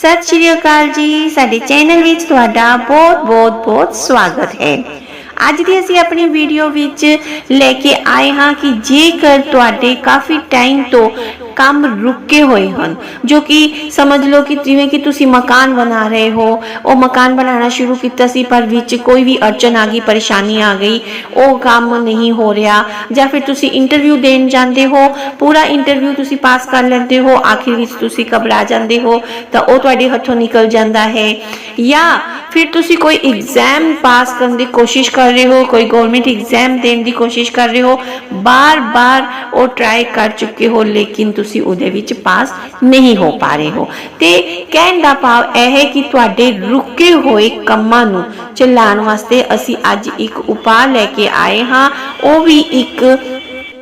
ਸਤਿ ਸ਼੍ਰੀ ਅਕਾਲ ਜੀ। ਸਾਡੇ ਚੈਨਲ ਵਿੱਚ ਤੁਹਾਡਾ ਬਹੁਤ ਬਹੁਤ ਬਹੁਤ ਸਵਾਗਤ ਹੈ। ਅੱਜ ਦੀ ਅਸੀਂ ਆਪਣੀ ਵੀਡੀਓ ਵਿੱਚ ਲੈ ਕੇ ਆਏ ਹਾਂ ਕਿ ਜੇਕਰ ਤੁਹਾਡੇ ਕਾਫੀ ਟਾਈਮ ਤੋਂ ਕੰਮ ਰੁਕੇ ਹੋਏ ਹਨ, ਜੋ ਕਿ ਸਮਝ ਲਓ ਕਿ ਜਿਵੇਂ ਕਿ ਤੁਸੀਂ ਮਕਾਨ ਬਣਾ ਰਹੇ ਹੋ, ਉਹ ਮਕਾਨ ਬਣਾਉਣਾ ਸ਼ੁਰੂ ਕੀਤਾ ਸੀ, ਪਰ ਵਿੱਚ ਕੋਈ ਵੀ ਅੜਚਨ ਆ ਗਈ, ਪਰੇਸ਼ਾਨੀ ਆ ਗਈ, ਉਹ ਕੰਮ ਨਹੀਂ ਹੋ ਰਿਹਾ, ਜਾਂ ਫਿਰ ਤੁਸੀਂ ਇੰਟਰਵਿਊ ਦੇਣ ਜਾਂਦੇ ਹੋ, ਪੂਰਾ ਇੰਟਰਵਿਊ ਤੁਸੀਂ ਪਾਸ ਕਰ ਲੈਂਦੇ ਹੋ, ਆਖਿਰ ਵਿੱਚ ਤੁਸੀਂ ਘਬਰਾ ਜਾਂਦੇ ਹੋ, ਤਾਂ ਉਹ ਤੁਹਾਡੇ ਹੱਥੋਂ ਨਿਕਲ ਜਾਂਦਾ ਹੈ। ਜਾਂ ਫਿਰ ਤੁਸੀਂ ਕੋਈ ਐਗਜ਼ਾਮ ਪਾਸ ਕਰਨ ਦੀ ਕੋਸ਼ਿਸ਼ ਕਰ ਰਹੇ ਹੋ, ਕੋਈ ਗਵਰਨਮੈਂਟ ਐਗਜ਼ਾਮ ਦੇਣ ਦੀ ਕੋਸ਼ਿਸ਼ ਕਰ ਰਹੇ ਹੋ, ਬਾਰ-ਬਾਰ ਉਹ ਟਰਾਈ ਕਰ ਚੁੱਕੇ ਹੋ, ਲੇਕਿਨ ਤੁਸੀਂ ਉਹਦੇ ਵਿੱਚ ਪਾਸ ਨਹੀਂ ਹੋ ਪਾ ਰਹੇ ਹੋ। ਤੇ ਕਹਿਣ ਦਾ ਭਾਵ ਇਹ ਹੈ ਕਿ ਤੁਹਾਡੇ ਰੁਕੇ ਹੋਏ ਕੰਮਾਂ ਨੂੰ ਚਲਾਉਣ ਵਾਸਤੇ ਅਸੀਂ ਅੱਜ ਇੱਕ ਉਪਾਅ ਲੈ ਕੇ ਆਏ ਹਾਂ। ਉਹ ਵੀ ਇੱਕ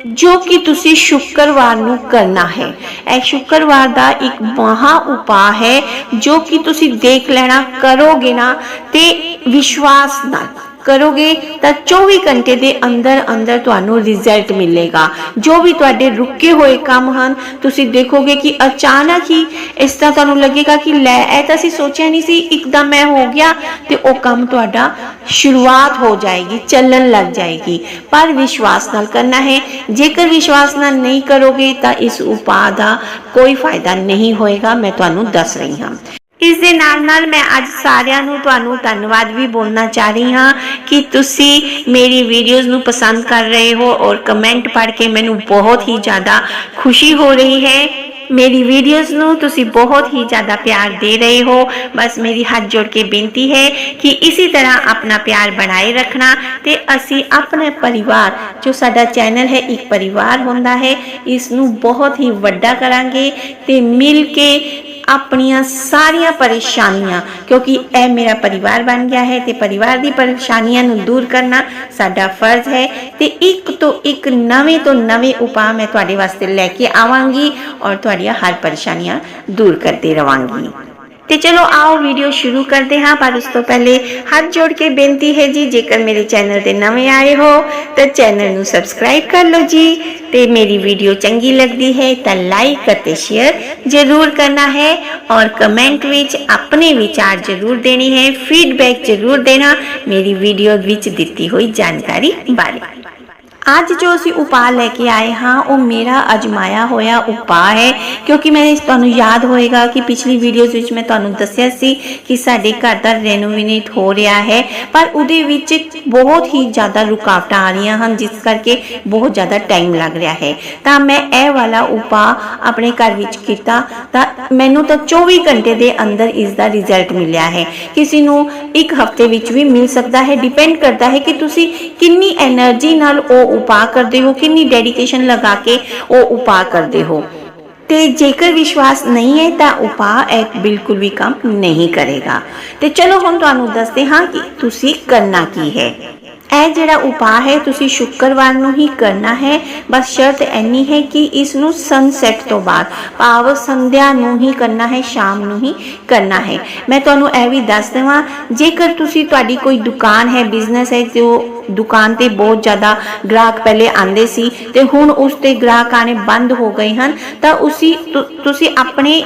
ਜੋ ਕਿ ਤੁਸੀਂ ਸ਼ੁੱਕਰਵਾਰ ਨੂੰ ਕਰਨਾ ਹੈ। ਇਹ ਸ਼ੁੱਕਰਵਾਰ ਦਾ ਇੱਕ ਮਹਾ ਉਪਾਅ ਹੈ ਜੋ ਕਿ ਤੁਸੀਂ ਦੇਖ ਲੈਣਾ, ਕਰੋਗੇ ਨਾ ਤੇ ਵਿਸ਼ਵਾਸ ਨਾਲ। ਕਰੋਗੇ ਤਾਂ 24 ਘੰਟੇ ਦੇ ਅੰਦਰ ਅੰਦਰ ਤੁਹਾਨੂੰ ਰਿਜ਼ਲਟ ਮਿਲੇਗਾ। ਜੋ ਵੀ ਤੁਹਾਡੇ ਰੁਕੇ ਹੋਏ ਕੰਮ ਹਨ, ਤੁਸੀਂ ਦੇਖੋਗੇ ਕਿ ਅਚਾਨਕ ਹੀ ਇਸ ਤਰ੍ਹਾਂ ਤੁਹਾਨੂੰ ਲੱਗੇਗਾ ਕਿ ਲੈ, ਇਹ ਤਾਂ ਅਸੀਂ ਸੋਚਿਆ ਨਹੀਂ ਸੀ, ਇੱਕਦਮ ਮੈਂ ਹੋ ਗਿਆ ਤੇ ਉਹ ਕੰਮ ਤੁਹਾਡਾ ਸ਼ੁਰੂਆਤ ਹੋ ਜਾਏਗੀ, ਚੱਲਣ ਲੱਗ ਜਾਏਗੀ। ਪਰ ਵਿਸ਼ਵਾਸ ਨਾਲ ਕਰਨਾ ਹੈ, ਜੇਕਰ ਵਿਸ਼ਵਾਸ ਨਾਲ ਨਹੀਂ ਕਰੋਗੇ ਤਾਂ ਇਸ ਉਪਾਅ ਦਾ ਕੋਈ ਫਾਇਦਾ ਨਹੀਂ ਹੋਏਗਾ, ਮੈਂ ਤੁਹਾਨੂੰ ਦੱਸ ਰਹੀ ਹਾਂ। ਇਸ ਦੇ ਨਾਲ ਨਾਲ ਮੈਂ ਅੱਜ ਸਾਰਿਆਂ ਨੂੰ ਤੁਹਾਨੂੰ ਧੰਨਵਾਦ ਵੀ ਬੋਲਣਾ ਚਾਹ ਰਹੀ ਹਾਂ ਕਿ ਤੁਸੀਂ ਮੇਰੀ ਵੀਡੀਓਜ਼ ਨੂੰ ਪਸੰਦ ਕਰ ਰਹੇ ਹੋ ਔਰ ਕਮੈਂਟ ਪੜ੍ਹ ਕੇ ਮੈਨੂੰ ਬਹੁਤ ਹੀ ਜ਼ਿਆਦਾ ਖੁਸ਼ੀ ਹੋ ਰਹੀ ਹੈ। ਮੇਰੀ ਵੀਡੀਓਜ਼ ਨੂੰ ਤੁਸੀਂ ਬਹੁਤ ਹੀ ਜ਼ਿਆਦਾ ਪਿਆਰ ਦੇ ਰਹੇ ਹੋ। ਬਸ ਮੇਰੀ ਹੱਥ ਜੋੜ ਕੇ ਬੇਨਤੀ ਹੈ ਕਿ ਇਸੇ ਤਰ੍ਹਾਂ ਆਪਣਾ ਪਿਆਰ ਬਣਾਏ ਰੱਖਣਾ ਤੇ ਅਸੀਂ ਆਪਣੇ ਪਰਿਵਾਰ, ਜੋ ਸਾਡਾ ਚੈਨਲ ਹੈ, ਇੱਕ ਪਰਿਵਾਰ ਹੁੰਦਾ ਹੈ, ਇਸ ਨੂੰ ਬਹੁਤ ਹੀ ਵੱਡਾ ਕਰਾਂਗੇ ਤੇ ਮਿਲ ਕੇ ਆਪਣੀਆਂ ਸਾਰੀਆਂ ਪਰੇਸ਼ਾਨੀਆਂ, ਕਿਉਂਕਿ ਇਹ ਮੇਰਾ ਪਰਿਵਾਰ ਬਣ ਗਿਆ ਹੈ ਤੇ ਪਰਿਵਾਰ ਦੀ ਪਰੇਸ਼ਾਨੀਆਂ ਨੂੰ ਦੂਰ ਕਰਨਾ ਸਾਡਾ ਫਰਜ਼ ਹੈ ਤੇ ਇੱਕ ਤੋਂ ਇੱਕ ਨਵੇਂ ਤੋਂ ਨਵੇਂ ਉਪਾਅ ਮੈਂ ਤੁਹਾਡੇ ਵਾਸਤੇ ਲੈ ਕੇ ਆਵਾਂਗੀ ਔਰ ਤੁਹਾਡੀਆਂ ਹਰ ਪਰੇਸ਼ਾਨੀਆਂ ਦੂਰ ਕਰਦੇ ਰਵਾਂਗੀ। ਤੇ ਚਲੋ ਆਓ ਵੀਡੀਓ ਸ਼ੁਰੂ ਕਰਦੇ ਹਾਂ, ਪਰ ਉਸ ਤੋਂ ਪਹਿਲੇ ਹੱਥ ਜੋੜ ਕੇ ਬੇਨਤੀ ਹੈ ਜੀ, ਜੇਕਰ ਮੇਰੇ ਚੈਨਲ ਤੇ ਨਵੇਂ ਆਏ ਹੋ, ਤਾਂ ਚੈਨਲ ਨੂੰ ਸਬਸਕ੍ਰਾਈਬ ਕਰ ਲਓ ਜੀ। ਤੇ ਮੇਰੀ ਵੀਡੀਓ ਚੰਗੀ ਲੱਗਦੀ ਹੈ, ਤਾਂ ਲਾਈਕ ਅਤੇ ਸ਼ੇਅਰ ਜ਼ਰੂਰ ਕਰਨਾ ਹੈ ਔਰ ਕਮੈਂਟ ਵਿੱਚ ਆਪਣੇ ਵਿਚਾਰ ਜ਼ਰੂਰ ਦੇਣੇ ਹੈ ਫੀਡਬੈਕ ਜ਼ਰੂਰ ਦੇਣਾ, ਮੇਰੀ ਵੀਡੀਓ ਵਿੱਚ ਦਿੱਤੀ ਹੋਈ ਜਾਣਕਾਰੀ ਬਾਰੇ। ਅੱਜ ਜੋ ਅਸੀਂ ਉਪਾਅ ਲੈ ਕੇ ਆਏ ਹਾਂ, ਉਹ ਮੇਰਾ ਅਜਮਾਇਆ ਹੋਇਆ ਉਪਾਅ ਹੈ। ਕਿਉਂਕਿ ਮੈਂ ਤੁਹਾਨੂੰ ਯਾਦ ਹੋਏਗਾ ਕਿ ਪਿਛਲੀ ਵੀਡੀਓਜ਼ ਵਿੱਚ ਮੈਂ ਤੁਹਾਨੂੰ ਦੱਸਿਆ ਸੀ ਕਿ ਸਾਡੇ ਘਰ ਦਾ ਰੈਨੋਵੇਟ ਹੋ ਰਿਹਾ ਹੈ। ਪਰ ਉਹਦੇ ਵਿੱਚ ਬਹੁਤ ਹੀ ਜ਼ਿਆਦਾ ਰੁਕਾਵਟਾਂ ਆ ਰਹੀਆਂ ਹਨ, ਜਿਸ ਕਰਕੇ ਬਹੁਤ ਜ਼ਿਆਦਾ ਟਾਈਮ ਲੱਗ ਰਿਹਾ ਹੈ। ਤਾਂ ਮੈਂ ਇਹ ਵਾਲਾ ਉਪਾਅ ਆਪਣੇ ਘਰ ਵਿੱਚ ਕੀਤਾ ਤਾਂ ਮੈਨੂੰ ਤਾਂ 24 ਘੰਟੇ ਦੇ ਅੰਦਰ ਇਸ ਦਾ ਰਿਜ਼ਲਟ ਮਿਲਿਆ ਹੈ। ਕਿਸੇ ਨੂੰ ਇੱਕ ਹਫ਼ਤੇ ਵਿੱਚ ਵੀ ਮਿਲ ਸਕਦਾ ਹੈ। ਡਿਪੈਂਡ ਕਰਦਾ ਹੈ ਕਿ ਤੁਸੀਂ ਕਿੰਨੀ ਐਨਰਜੀ ਨਾਲ ਉਹ ਉਪਾਅ ਕਰਦੇ ਹੋ? ਕਿੰਨੀ ਡੈਡੀਕੇਸ਼ਨ ਲਗਾ ਕੇ ਉਹ ਉਪਾਅ ਕਰਦੇ ਹੋ? ਤੇ ਜੇਕਰ ਵਿਸ਼ਵਾਸ ਨਹੀਂ ਹੈ, ਤਾਂ ਉਪਾਅ ਇਹ ਬਿਲਕੁਲ ਵੀ ਕੰਮ ਨਹੀਂ ਕਰੇਗਾ। ਤੇ ਚਲੋ ਹੁਣ ਤੁਹਾਨੂੰ ਦੱਸਦੇ ਹਾਂ ਕਿ ਤੁਸੀਂ ਕਰਨਾ ਕੀ ਹੈ। ਇਹ ਜਿਹੜਾ ਉਪਾਅ ਹੈ, ਤੁਸੀਂ ਸ਼ੁੱਕਰਵਾਰ ਨੂੰ ਹੀ ਕਰਨਾ ਹੈ। ਬਸ ਸ਼ਰਤ ਇੰਨੀ ਹੈ ਕਿ ਇਸ ਨੂੰ ਸਨਸੈਟ ਤੋਂ ਬਾਅਦ, ਭਾਵ ਸੰਧਿਆ ਨੂੰ ਹੀ ਕਰਨਾ ਹੈ, ਸ਼ਾਮ ਨੂੰ ਹੀ ਕਰਨਾ ਹੈ। ਮੈਂ ਤੁਹਾਨੂੰ ਇਹ ਵੀ ਦੱਸ ਦੇਵਾਂ, ਜੇਕਰ ਤੁਸੀਂ ਤੁਹਾਡੀ ਕੋਈ ਦੁਕਾਨ ਹੈ ਬਿਜ਼ਨਸ ਹੈ ਜੋ ਦੁਕਾਨ ਤੇ ਬਹੁਤ ਜ਼ਿਆਦਾ ਗ੍ਰਾਹਕ ਪਹਿਲੇ ਆਂਦੇ ਸੀ ਤੇ ਹੁਣ ਉਸ ਤੇ ਗ੍ਰਾਹਕ ਆਣੇ ਬੰਦ ਹੋ ਗਏ ਹਨ, ਤਾਂ ਉਸੀ ਤੁਸੀਂ ਆਪਣੇ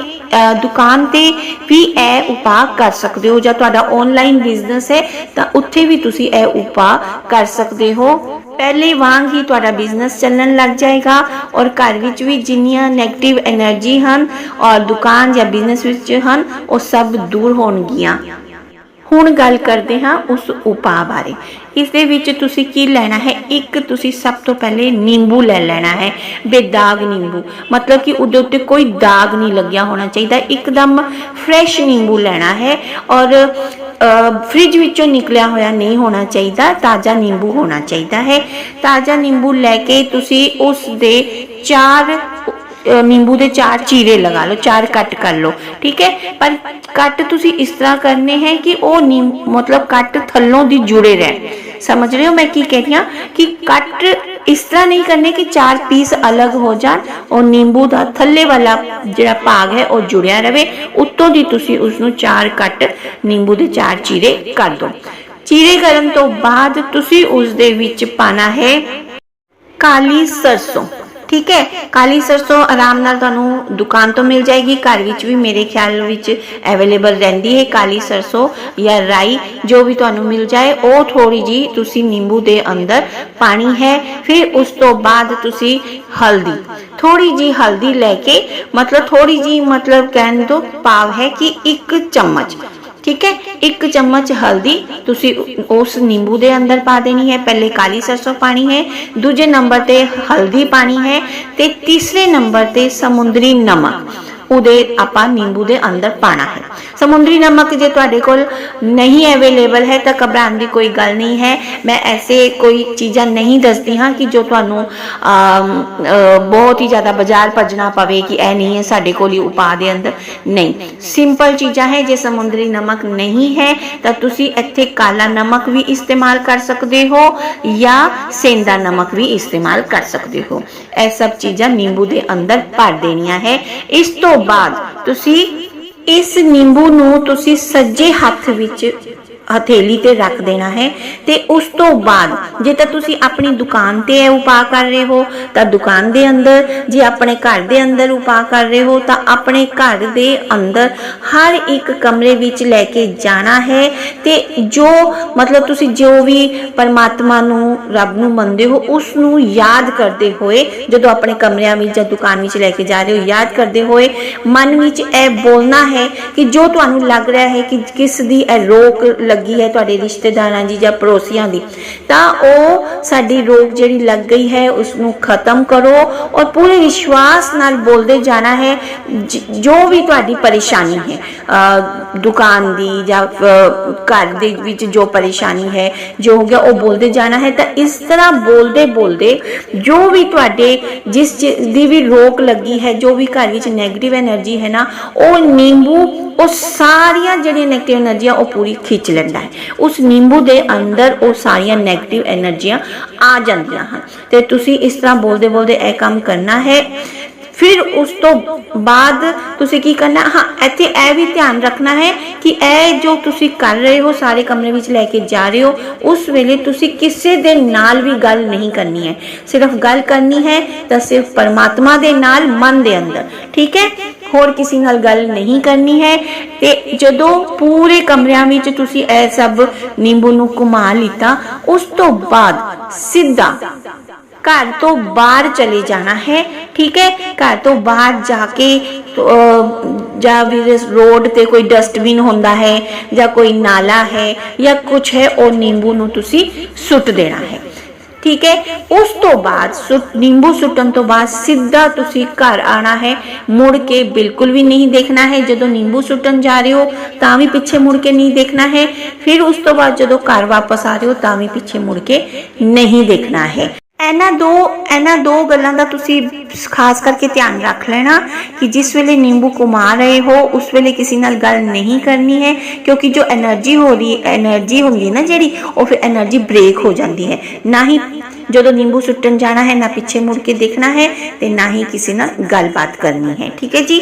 ਦੁਕਾਨ ਤੇ ਵੀ ਇਹ ਉਪਾਅ ਕਰ ਸਕਦੇ ਹੋ, ਜਾਂ ਤੁਹਾਡਾ ਆਨਲਾਈਨ ਬਿਜ਼ਨਸ ਹੈ, ਤਾਂ ਉੱਥੇ ਵੀ ਤੁਸੀਂ ਇਹ ਉਪਾਅ ਕਰ ਸਕਦੇ ਹੋ। ਪਹਿਲੇ ਵਾਂਗ ਹੀ ਤੁਹਾਡਾ ਬਿਜ਼ਨਸ ਚੱਲਣ ਲੱਗ ਜਾਏਗਾ ਔਰ ਘਰ ਵਿੱਚ ਵੀ ਜਿੰਨੀਆਂ ਨੈਗੇਟਿਵ એનર્ਜੀ ਹਨ ਔਰ ਦੁਕਾਨ ਜਾਂ ਬਿਜ਼ਨਸ ਵਿੱਚ ਹਨ, ਉਹ ਸਭ ਦੂਰ ਹੋਣਗੀਆਂ। ਹੁਣ ਗੱਲ ਕਰਦੇ ਹਾਂ ਉਸ ਉਪਾਅ ਬਾਰੇ। ਇਸ ਦੇ ਵਿੱਚ ਤੁਸੀਂ ਕੀ ਲੈਣਾ ਹੈ? ਇੱਕ ਤੁਸੀਂ ਸਭ ਤੋਂ ਪਹਿਲੇ ਨਿੰਬੂ ਲੈ ਲੈਣਾ ਹੈ, ਬੇਦਾਗ ਨਿੰਬੂ। ਮਤਲਬ ਕਿ ਉਹਦੇ ਉੱਤੇ ਕੋਈ ਦਾਗ ਨਹੀਂ ਲੱਗਿਆ ਹੋਣਾ ਚਾਹੀਦਾ। ਇੱਕਦਮ ਫਰੈਸ਼ ਨਿੰਬੂ ਲੈਣਾ ਹੈ ਔਰ ਫ੍ਰਿਜ ਵਿੱਚੋਂ ਨਿਕਲਿਆ ਹੋਇਆ ਨਹੀਂ ਹੋਣਾ ਚਾਹੀਦਾ, ਤਾਜ਼ਾ ਨਿੰਬੂ ਹੋਣਾ ਚਾਹੀਦਾ ਹੈ। ਤਾਜ਼ਾ ਨਿੰਬੂ ਲੈ ਕੇ ਤੁਸੀਂ ਉਸ ਦੇ ਚਾਰ ਨਿੰਬੂ ਦੇ ਚਾਰ ਚੀਰੇ ਲਗਾ ਲਓ, ਚਾਰ ਕੱਟ ਕਰ ਲਓ, ਠੀਕ ਹੈ? ਪਰ ਕੱਟ ਤੁਸੀਂ ਇਸ ਤਰ੍ਹਾਂ ਕਰਨੇ ਹੈ ਕਿ ਉਹ ਮਤਲਬ ਕੱਟ ਥੱਲੋਂ ਦੀ ਜੁੜੇ ਰਹਿਣ। ਸਮਝ ਰਹੇ ਹੋ ਮੈਂ ਕੀ ਕਹਿ ਰਹੀ ਹਾਂ? ਕਿ ਕੱਟ ਇਸ ਤਰ੍ਹਾਂ ਨਹੀਂ ਕਰਨੇ ਕਿ ਚਾਰ ਪੀਸ ਅਲੱਗ ਹੋ ਜਾਣ, ਉਹ ਨਿੰਬੂ ਦਾ ਥੱਲੇ ਵਾਲਾ ਜਿਹੜਾ ਭਾਗ ਹੈ ਉਹ ਜੁੜਿਆ ਰਵੇ, ਉੱਤੋਂ ਦੀ ਤੁਸੀਂ ਉਸ ਨੂੰ ਚਾਰ ਕੱਟ ਨਿੰਬੂ ਦੇ ਚਾਰ ਚੀਰੇ ਕਰ ਦਿਓ। ਚੀਰੇ ਕਰਨ ਤੋਂ ਬਾਅਦ ਤੁਸੀਂ ਉਸ ਦੇ ਵਿੱਚ ਪਾਣਾ ਹੈ ਕਾਲੀ ਸਰਸੋਂ। ਠੀਕ ਹੈ? ਕਾਲੀ ਸਰਸੋਂ ਆਰਾਮ ਨਾਲ ਤੁਹਾਨੂੰ ਦੁਕਾਨ ਤੋਂ ਮਿਲ ਜਾਏਗੀ। ਘਰ ਵਿੱਚ ਵੀ ਮੇਰੇ ਖਿਆਲ ਵਿੱਚ ਅਵੇਲੇਬਲ ਰਹਿੰਦੀ ਹੈ ਕਾਲੀ ਸਰਸੋਂ ਜਾਂ ਰਾਈ, ਜੋ ਵੀ ਤੁਹਾਨੂੰ ਮਿਲ ਜਾਏ। ਉਹ ਥੋੜੀ ਜੀ ਤੁਸੀਂ ਨਿੰਬੂ ਦੇ ਅੰਦਰ ਪਾਣੀ ਹੈ। ਫਿਰ ਉਸ ਤੋਂ ਬਾਅਦ ਤੁਸੀਂ ਹਲਦੀ ਥੋੜੀ ਜੀ ਹਲਦੀ ਲੈ ਕੇ, ਮਤਲਬ ਥੋੜੀ ਜੀ ਮਤਲਬ ਕਹਿਣ ਤੋਂ ਭਾਵ ਹੈ ਕਿ ਇੱਕ ਚਮਚ ਠੀਕ ਹੈ? ਇੱਕ ਚਮਚ ਹਲਦੀ, ਤੁਸੀਂ ਉਸ ਨਿੰਬੂ ਦੇ ਅੰਦਰ ਪਾ ਦੇਣੀ ਹੈ, ਪਹਿਲੇ ਕਾਲੀ ਸਰਸੋਂ ਪਾਣੀ ਹੈ, ਦੂਜੇ ਨੰਬਰ ਤੇ ਹਲਦੀ ਪਾਣੀ ਹੈ ਤੇ ਤੀਸਰੇ ਨੰਬਰ ਤੇ ਸਮੁੰਦਰੀ ਨਮਕ। ਉਹਦੇ ਆਪਾਂ ਨਿੰਬੂ ਦੇ ਅੰਦਰ ਪਾਣਾ ਹੈ ਸਮੁੰਦਰੀ ਨਮਕ ਜੇ ਤੁਹਾਡੇ ਕੋਲ ਨਹੀਂ ਅਵੇਲੇਬਲ ਹੈ ਤਾਂ ਘਬਰਾਉਣ ਦੀ ਕੋਈ ਗੱਲ ਨਹੀਂ ਹੈ ਮੈਂ ਐਸੇ ਕੋਈ ਚੀਜ਼ਾਂ ਨਹੀਂ ਦੱਸਦੀ ਹਾਂ ਕਿ ਜੋ ਤੁਹਾਨੂੰ ਆਮ, ਅ, ਬਹੁਤ ਹੀ ਜ਼ਿਆਦਾ ਬਾਜ਼ਾਰ ਭੱਜਣਾ ਪਵੇ ਕਿ ਇਹ ਨਹੀਂ ਹੈ ਸਾਡੇ ਕੋਲ ਹੀ ਉਪਾਅ ਦੇ ਅੰਦਰ ਨਹੀਂ ਸਿੰਪਲ ਚੀਜ਼ਾਂ ਹੈ ਜੇ ਸਮੁੰਦਰੀ ਨਮਕ ਨਹੀਂ ਹੈ ਤਾਂ ਤੁਸੀਂ ਇੱਥੇ ਕਾਲਾ ਨਮਕ ਵੀ ਇਸਤੇਮਾਲ ਕਰ ਸਕਦੇ ਹੋ ਜਾਂ ਸੇਂਦਾ ਨਮਕ ਵੀ ਇਸਤੇਮਾਲ ਕਰ ਸਕਦੇ ਹੋ ਇਹ ਸਭ ਚੀਜ਼ਾਂ ਨਿੰਬੂ ਦੇ ਅੰਦਰ ਭਰ ਦੇਣੀਆਂ ਹੈ ਇਸ ਤੋਂ ਬਾਅਦ ਤੁਸੀਂ ਇਸ ਨਿੰਬੂ ਨੂੰ ਤੁਸੀਂ ਸੱਜੇ ਹੱਥ ਵਿੱਚ ਹਥੇਲੀ ਤੇ ਰੱਖ ਦੇਣਾ ਹੈ ਤੇ ਉਸ ਤੋਂ ਬਾਅਦ ਜੇ ਤਾਂ ਤੁਸੀਂ ਆਪਣੀ ਦੁਕਾਨ ਤੇ ਇਹ ਉਪਾਅ ਕਰ ਰਹੇ ਹੋ, ਤਾਂ ਦੁਕਾਨ ਦੇ ਅੰਦਰ, ਜੇ ਆਪਣੇ ਘਰ ਦੇ ਅੰਦਰ ਉਪਾਅ ਕਰ ਰਹੇ ਹੋ, ਤਾਂ ਆਪਣੇ ਘਰ ਦੇ ਅੰਦਰ ਹਰ ਇੱਕ ਕਮਰੇ ਵਿੱਚ ਲੈ ਕੇ ਜਾਣਾ ਹੈ ਤੇ ਜੋ ਮਤਲਬ ਤੁਸੀਂ ਜੋ ਵੀ ਪਰਮਾਤਮਾ ਨੂੰ, ਰੱਬ ਨੂੰ ਮੰਨਦੇ ਹੋ, ਉਸ ਨੂੰ ਯਾਦ ਕਰਦੇ ਹੋਏ, ਜਦੋਂ ਆਪਣੇ ਕਮਰਿਆਂ ਵਿੱਚ ਜਾਂ ਦੁਕਾਨ ਵਿੱਚ ਲੈ ਕੇ ਜਾ ਰਹੇ ਹੋ, ਯਾਦ ਕਰਦੇ ਹੋਏ, ਮਨ ਵਿੱਚ ਇਹ ਬੋਲਣਾ ਹੈ ਕਿ ਜੋ ਤੁਹਾਨੂੰ ਲੱਗ ਰਿਹਾ ਹੈ ਕਿ ਕਿਸ ਦੀ ਇਹ ਰੋਕ ਲੱਗੀ ਹੈ ਤੁਹਾਡੇ ਰਿਸ਼ਤੇਦਾਰਾਂ ਦੀ ਜਾਂ ਪੜੋਸੀਆਂ ਦੀ, ਤਾਂ ਉਹ ਸਾਡੀ ਰੋਗ ਜਿਹੜੀ ਲੱਗ ਗਈ ਹੈ ਉਸ ਨੂੰ ਖਤਮ ਕਰੋ ਔਰ ਪੂਰੇ ਵਿਸ਼ਵਾਸ ਨਾਲ ਬੋਲਦੇ ਜਾਣਾ ਹੈ, ਜੋ ਵੀ ਤੁਹਾਡੀ ਪਰੇਸ਼ਾਨੀ ਹੈ। ਦੁਕਾਨ ਦੀ ਜਾਂ ਘਰ ਦੇ ਵਿੱਚ ਜੋ ਪਰੇਸ਼ਾਨੀ ਹੈ, ਜੋ ਹੋ ਗਿਆ, ਉਹ ਬੋਲਦੇ ਜਾਣਾ ਹੈ। ਤਾਂ ਇਸ ਤਰ੍ਹਾਂ ਬੋਲਦੇ ਬੋਲਦੇ ਜੋ ਵੀ ਤੁਹਾਡੇ, ਜਿਸ ਦੀ ਵੀ ਰੋਕ ਲੱਗੀ ਹੈ, ਜੋ ਵੀ ਘਰ ਵਿੱਚ ਨੈਗੇਟਿਵ એનર્ਜੀ ਹੈ ਨਾ, ਉਹ ਨਿੰਬੂ, ਉਹ ਸਾਰੀਆਂ ਜਿਹੜੀਆਂ ਨੈਗੇਟਿਵ એનર્ਜੀਆਂ ਉਹ ਪੂਰੀ ਖਿੱਚ ਲੈ ਲੈਂਦਾ ਹੈ। ਉਸ ਨਿੰਬੂ ਦੇ ਅੰਦਰ ਉਹ ਸਾਰੀਆਂ 네ਗੇਟਿਵ એનર્ਜੀਆਂ ਆ ਜਾਂਦੀਆਂ ਹਨ। ਤੇ ਤੁਸੀਂ ਇਸ ਤਰ੍ਹਾਂ ਬੋਲਦੇ ਬੋਲਦੇ ਇਹ ਕੰਮ ਕਰਨਾ ਹੈ। ਫਿਰ ਉਸ ਤੋਂ ਬਾਅਦ ਤੁਸੀਂ ਕੀ ਕਰਨਾ, ਹਾਂ, ਇੱਥੇ ਇਹ ਵੀ ਧਿਆਨ ਰੱਖਣਾ ਹੈ ਕਿ ਇਹ ਜੋ ਤੁਸੀਂ ਕਰ ਰਹੇ ਹੋ, ਸਾਰੇ ਕਮਰੇ ਵਿੱਚ ਲੈ ਕੇ ਜਾ ਰਹੇ ਹੋ, ਉਸ ਵੇਲੇ ਤੁਸੀਂ ਕਿਸੇ ਦੇ ਨਾਲ ਵੀ ਗੱਲ ਨਹੀਂ ਕਰਨੀ ਹੈ। ਸਿਰਫ ਗੱਲ ਕਰਨੀ ਹੈ ਤਾਂ ਸਿਰਫ ਪਰਮਾਤਮਾ ਦੇ ਨਾਲ, ਮਨ ਦੇ ਅੰਦਰ। ਠੀਕ ਹੈ? ਹੋਰ ਕਿਸੇ ਨਾਲ ਗੱਲ ਨਹੀਂ ਕਰਨੀ ਹੈ ਤੇ ਜਦੋਂ ਪੂਰੇ ਕਮਰਿਆਂ ਵਿੱਚ ਤੁਸੀਂ ਇਹ ਸਭ ਨਿੰਬੂ ਨੂੰ ਘੁਮਾ ਲਿੱਤਾ, ਉਸ ਤੋਂ ਬਾਅਦ ਸਿੱਧਾ ਘਰ ਤੋਂ ਬਾਹਰ ਚਲੇ ਜਾਣਾ ਹੈ, ਠੀਕ ਹੈ? ਘਰ ਤੋਂ ਬਾਹਰ ਜਾ ਕੇ ਜਾਂ ਵੀ ਰੋਡ ਤੇ ਕੋਈ ਡਸਟਬਿਨ ਹੁੰਦਾ ਹੈ ਜਾਂ ਕੋਈ ਨਾਲਾ ਹੈ ਜਾਂ ਕੁਝ ਹੈ, ਉਹ ਨਿੰਬੂ ਨੂੰ ਤੁਸੀਂ ਸੁੱਟ ਦੇਣਾ ਹੈ। ਠੀਕ ਹੈ? ਉਸ ਤੋਂ ਬਾਅਦ ਸੁੱਟ ਨਿੰਬੂ ਸੁੱਟਣ ਤੋਂ ਬਾਅਦ ਸਿੱਧਾ ਤੁਸੀਂ ਘਰ ਆਣਾ ਹੈ। ਮੁੜ ਕੇ ਬਿਲਕੁਲ ਵੀ ਨਹੀਂ ਦੇਖਣਾ ਹੈ। ਜਦੋਂ ਨਿੰਬੂ ਸੁੱਟਣ ਜਾ ਰਹੇ ਹੋ, ਤਾਂ ਵੀ ਪਿੱਛੇ ਮੁੜ ਕੇ ਨਹੀਂ ਦੇਖਣਾ ਹੈ। ਫਿਰ ਉਸ ਤੋਂ ਬਾਅਦ ਜਦੋਂ ਘਰ ਵਾਪਸ ਆ ਰਹੇ ਹੋ, ਤਾਂ ਵੀ ਪਿੱਛੇ ਮੁੜ ਕੇ ਨਹੀਂ ਦੇਖਣਾ ਹੈ। इन्हों दो इन्हों दो गलों का तुम खास करके ध्यान रख लेना कि जिस वेले नींबू कमा रहे हो उस वेले किसी न गल नहीं करनी है क्योंकि जो एनर्जी हो रही एनर्जी होंगी ना जी फिर एनर्जी ब्रेक हो जाती है ना ही जो तो नींबू सुटन जाना है ना पिछे मुड़ के देखना है तो ना ही किसी न गलबात करनी है ठीक है जी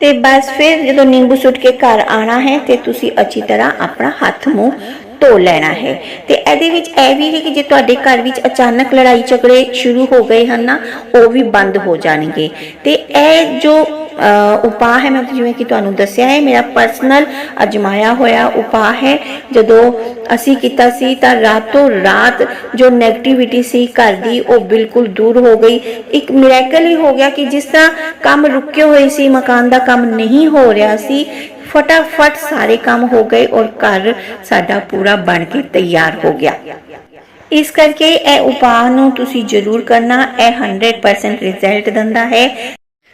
तो बस फिर जो नींबू सुट के घर आना है तो अच्छी तरह अपना हाथ मूँह ਧੋ ਲੈਣਾ ਹੈ। ਤੇ ਇਹਦੇ ਵਿੱਚ ਇਹ ਵੀ ਹੈ ਕਿ ਜੇ ਤੁਹਾਡੇ ਘਰ ਵਿੱਚ ਅਚਾਨਕ ਲੜਾਈ ਝਗੜੇ ਸ਼ੁਰੂ ਹੋ ਗਏ ਹਨ ਨਾ, ਉਹ ਵੀ ਬੰਦ ਹੋ ਜਾਣਗੇ। ਤੇ ਇਹ ਜੋ ਉਪਾਅ ਹੈ, ਮੈਂ ਜਿਵੇਂ ਕਿ ਤੁਹਾਨੂੰ ਦੱਸਿਆ ਹੈ, ਮੇਰਾ ਪਰਸਨਲ ਅਜਮਾਇਆ ਹੋਇਆ ਉਪਾਅ ਹੈ। ਜਦੋਂ ਅਸੀਂ ਕੀਤਾ ਸੀ ਤਾਂ ਰਾਤੋਂ ਰਾਤ ਜੋ 네ਗੇਟਿਵਿਟੀ ਸੀ ਘਰ ਦੀ, ਉਹ ਬਿਲਕੁਲ ਦੂਰ ਹੋ ਗਈ। ਇੱਕ ਮਿਰੈਕਲ ਹੀ ਹੋ ਗਿਆ ਕਿ ਜਿਸ ਤਰ੍ਹਾਂ ਕੰਮ ਰੁਕੇ ਹੋਏ ਸੀ, ਮਕਾਨ ਦਾ ਕੰਮ ਨਹੀਂ ਹੋ ਰਿਹਾ ਸੀ ਫਟਾਫਟ ਸਾਰੇ ਕੰਮ ਹੋ ਗਏ ਔਰ ਘਰ ਸਾਡਾ ਪੂਰਾ ਬਣ ਕੇ ਤਿਆਰ ਹੋ ਗਿਆ ਇਸ ਕਰਕੇ ਇਹ ਉਪਾਅ ਨੂੰ ਤੁਸੀਂ ਜ਼ਰੂਰ ਕਰਨਾ ਇਹ 100% ਰਿਜ਼ਲਟ ਦਿੰਦਾ ਹੈ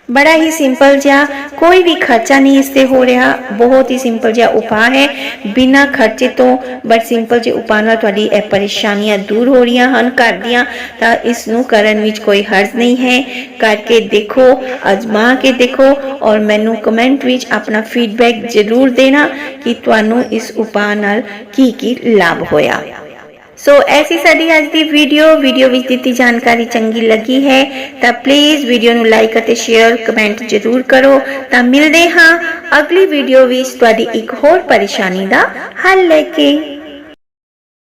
ਬੜਾ ਹੀ ਸਿੰਪਲ ਜਿਹਾ ਕੋਈ ਵੀ ਖਰਚਾ ਨਹੀਂ ਇਸ ਤੇ ਹੋ ਰਿਹਾ। ਬਹੁਤ ਹੀ ਸਿੰਪਲ ਜਿਹਾ ਉਪਾਅ ਹੈ। ਬਿਨਾ ਖਰਚੇ ਤੋਂ ਬਟ ਸਿੰਪਲ ਜਿਹੇ ਉਪਾਅ ਨਾਲ ਤੁਹਾਡੀ ਇਹ ਪਰੇਸ਼ਾਨੀਆਂ ਦੂਰ ਹੋ ਰਹੀਆਂ ਹਨ। ਘਰ ਦੀਆਂ ਤਾਂ ਇਸ ਨੂੰ ਕਰਨ ਵਿੱਚ ਕੋਈ ਹਰਜ਼ ਨਹੀਂ ਹੈ। ਕਰਕੇ ਦੇਖੋ, ਅਜ਼ਮਾ ਕੇ ਦੇਖੋ ਔਰ ਮੈਨੂੰ ਕਮੈਂਟ ਵਿੱਚ ਆਪਣਾ ਫੀਡਬੈਕ ਜ਼ਰੂਰ ਦੇਣਾ ਕਿ ਤੁਹਾਨੂੰ ਇਸ ਉਪਾਅ ਨਾਲ ਕੀ ਕੀ ਲਾਭ ਹੋਇਆ। ਸੋ ਐਸੀ ਸਾਡੀ ਅੱਜ ਦੀ ਵੀਡੀਓ ਵੀਡੀਓ ਵਿੱਚ ਦਿੱਤੀ ਜਾਣਕਾਰੀ ਚੰਗੀ ਲੱਗੀ ਹੈ ਤਾਂ ਪਲੀਜ਼ ਵੀਡੀਓ ਨੂੰ ਲਾਈਕ ਅਤੇ ਸ਼ੇਅਰ ਕਮੈਂਟ ਜ਼ਰੂਰ ਕਰੋ ਤਾਂ ਮਿਲਦੇ ਹਾਂ ਅਗਲੀ ਵੀਡੀਓ ਵਿੱਚ ਤੁਹਾਡੀ ਇੱਕ ਹੋਰ ਪਰੇਸ਼ਾਨੀ ਦਾ ਹੱਲ ਲੈ ਕੇ